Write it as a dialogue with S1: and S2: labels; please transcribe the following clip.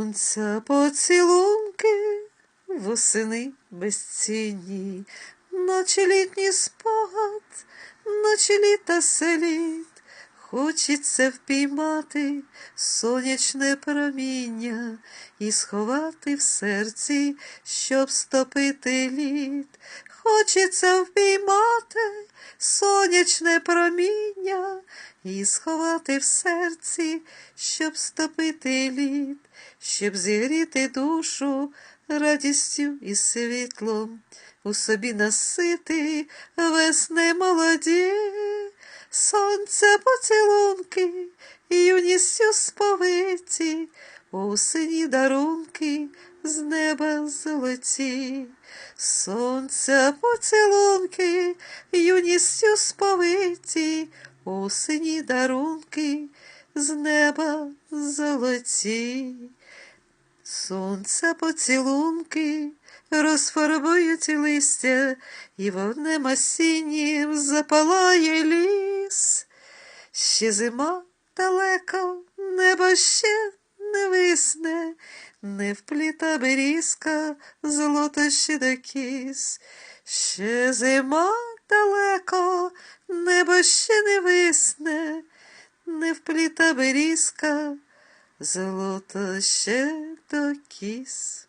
S1: Сонця поцілунки восени безцінні, наче літній спогад, наче літа селіт. Хочеться впіймати сонячне проміння і сховати в серці, щоб стопити лід. Хочеться впіймати сонячне проміння і сховати в серці, щоб стопити лід, щоб зігріти душу радістю і світлом, у собі насити весни молоді. Сонце поцілунки, юністю сповиті, осені дарунки з неба золоті. Сонце поцілунки, юністю сповиті, осені дарунки з неба золоті. Сонце поцілунки розфарбують листя, і вогнем осіннім запалає ліс. Ще зима далеко, небо ще не висне, не впліта берізка, золото ще до кіс. Ще зима далеко, небо ще не впліта берізка, золото ще до кіс.